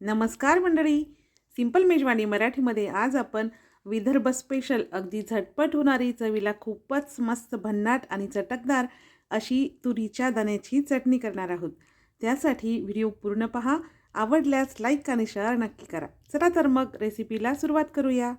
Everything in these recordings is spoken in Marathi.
नमस्कार मंडळी. सिंपल मेजवानी मराठीमध्ये आज आपण विदर्भ स्पेशल अगदी झटपट होणारी चवीला खूपच मस्त भन्नाट आणि चटकदार अशी तुरीच्या दाण्याची चटणी करणार आहोत. त्यासाठी व्हिडिओ पूर्ण पहा आवडल्यास लाईक आणि शेअर नक्की करा. चला तर मग रेसिपीला सुरुवात करूया.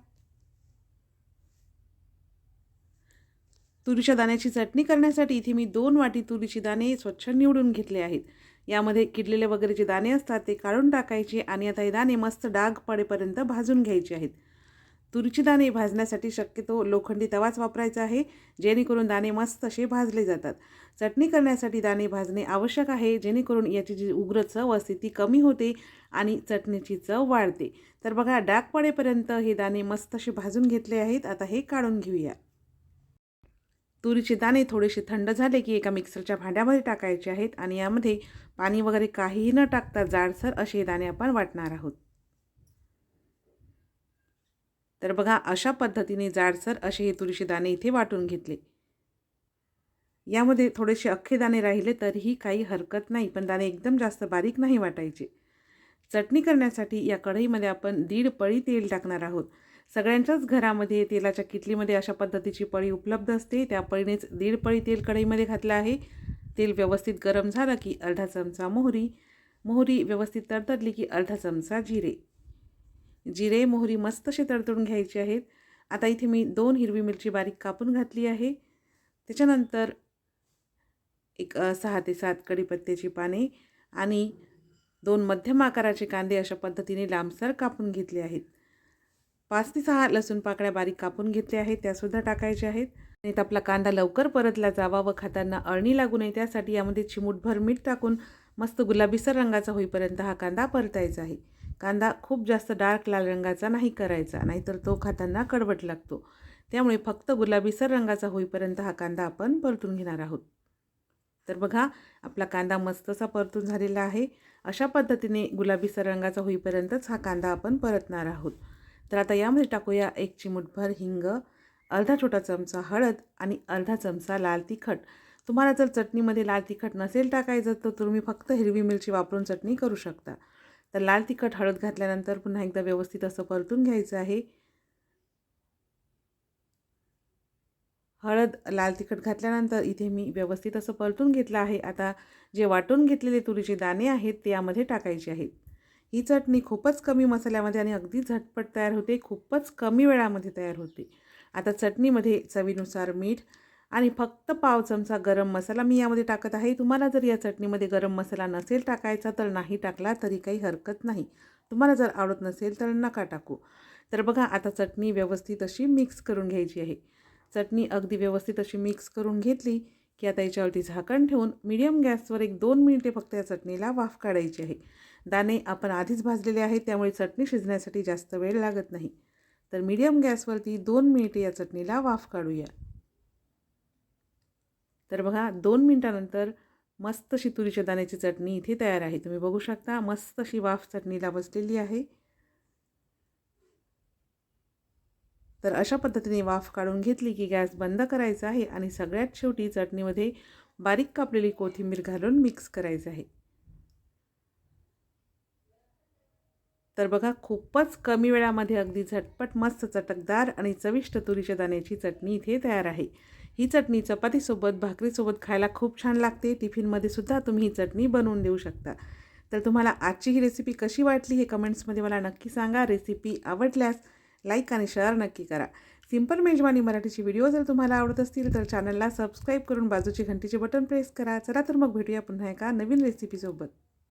तुरीच्या दाण्याची चटणी करण्यासाठी इथे मी दोन वाटी तुरीची दाणे स्वच्छ निवडून घेतले आहेत. यामध्ये किडलेले वगैरे जे दाणे असतात ते काढून टाकायचे आणि आता हे दाणे मस्त डाग पडेपर्यंत भाजून घ्यायचे आहेत. तुरीची दाणे भाजण्यासाठी शक्यतो लोखंडी तवाच वापरायचा आहे जेणेकरून दाणे मस्त असे भाजले जातात. चटणी करण्यासाठी दाणे भाजणे आवश्यक आहे जेणेकरून याची जी उग्र चव असते ती कमी होते आणि चटणीची चव वाढते. तर बघा डाग पडेपर्यंत हे दाणे मस्त असे भाजून घेतले आहेत आता हे काढून घेऊया. तुरीचे दाणे थोडेसे थंड झाले की एका मिक्सरच्या भांड्यामध्ये टाकायचे आहेत आणि यामध्ये पाणी वगैरे काहीही न टाकता जाडसर असे दाणे आपण वाटणार आहोत. तर बघा अशा पद्धतीने जाडसर असे हे तुरीचे दाणे इथे वाटून घेतले. यामध्ये थोडेसे अख्खे दाणे राहिले तरीही काही हरकत नाही पण दाणे एकदम जास्त बारीक नाही वाटायचे. चटणी करण्यासाठी या कढईमध्ये आपण दीड पळी तेल टाकणार आहोत. सगळ्यांच्याच घरामध्ये तेलाच्या किटलीमध्ये अशा पद्धतीची पळी उपलब्ध असते. त्या पळीनेच दीड पळी तेल कढईमध्ये घातलं आहे. तेल व्यवस्थित गरम झालं की अर्धा चमचा मोहरी. मोहरी व्यवस्थित तडतडली की अर्धा चमचा जिरे. जिरे मोहरी मस्त असे तडतडून घ्यायची आहेत. आता इथे मी दोन हिरवी मिरची बारीक कापून घातली आहे. त्याच्यानंतर एक सहा ते सात कढीपत्त्याची पाने आणि दोन मध्यम आकाराचे कांदे अशा पद्धतीने लांबसर कापून घेतले आहेत. पाच ते सहा लसूण पाकळ्या बारीक कापून घेतल्या आहेत त्यासुद्धा टाकायच्या आहेत. आणि आपला कांदा लवकर परतला जावा व खाताना अळणी लागू नये त्यासाठी यामध्ये चिमूटभर मीठ टाकून मस्त गुलाबीसर रंगाचा होईपर्यंत हा कांदा परतायचा आहे. कांदा खूप जास्त डार्क लाल रंगाचा नाही करायचा नाहीतर तो खाताना कडवट लागतो. त्यामुळे फक्त गुलाबीसर रंगाचा होईपर्यंत हा कांदा आपण परतून घेणार आहोत. तर बघा आपला कांदा मस्तसा परतून झालेला आहे. अशा पद्धतीने गुलाबीसर रंगाचा होईपर्यंतच हा कांदा आपण परतणार आहोत. तर आता यामध्ये टाकूया एक चिमूटभर हिंग अर्धा छोटा चमचा हळद आणि अर्धा चमचा लाल तिखट. तुम्हाला जर चटणीमध्ये लाल तिखट नसेल टाकायचं तर तुम्ही फक्त हिरवी मिरची वापरून चटणी करू शकता. तर लाल तिखट हळद घातल्यानंतर पुन्हा एकदा व्यवस्थित असं परतून घ्यायचं आहे. हळद लाल तिखट घातल्यानंतर इथे मी व्यवस्थित असं परतून घेतलं आहे. आता जे वाटून घेतलेले तुरीचे दाणे आहेत ते यामध्ये टाकायचे आहेत. ही चटणी खूपच कमी मसाल्यामध्ये आणि अगदी झटपट तयार होते खूपच कमी वेळामध्ये तयार होते. आता चटणीमध्ये चवीनुसार मीठ आणि फक्त पाव चमचा गरम मसाला मी यामध्ये टाकत आहे. तुम्हाला जर या चटणीमध्ये गरम मसाला नसेल टाकायचा तर नाही टाकला तरी काही हरकत नाही. तुम्हाला जर आवडत नसेल तर नका टाकू. तर बघा आता चटणी व्यवस्थित अशी मिक्स करून घ्यायची आहे. चटणी अगदी व्यवस्थित अशी मिक्स करून घेतली की आता याच्यावरती झाकण ठेवून मीडियम गॅसवर एक दोन मिनिटे फक्त या चटणीला वाफ काढायची आहे. दाणे आपण आधीच भाजलेले आहेत त्यामुळे चटणी शिजण्यासाठी जास्त वेळ लागत नाही. तर मीडियम गॅसवरती दोन मिनिटे या चटणीला वाफ काढूया. तर बघा दोन मिनटानंतर मस्त अशी तुरीच्या दाण्याची चटणी इथे तयार आहे. तुम्ही बघू शकता मस्त अशी वाफ चटणीला बसलेली आहे. तर अशा पद्धतीने वाफ काढून घेतली की गॅस बंद करायचा आहे आणि सगळ्यात शेवटी चटणीमध्ये बारीक कापलेली कोथिंबीर घालून मिक्स करायचं आहे. तर बघा खूपच कमी वेळामध्ये अगदी झटपट मस्त चटकदार आणि चविष्ट तुरीच्या दाण्याची चटणी इथे तयार आहे. ही चटणी चपातीसोबत भाकरीसोबत खायला खूप छान लागते. टिफिनमध्ये सुद्धा तुम्ही ही चटणी बनवून देऊ शकता. तर तुम्हाला आजची ही रेसिपी कशी वाटली हे कमेंट्समध्ये मला नक्की सांगा. रेसिपी आवडल्यास लाईक आणि शेअर नक्की करा. सिंपल मेजवानी मराठीची व्हिडिओ जर तुम्हाला आवडत असतील तर चॅनलला सबस्क्राईब करून बाजूची घंटीचे बटन प्रेस करा. चला तर मग भेटूया पुन्हा एका नवीन रेसिपीसोबत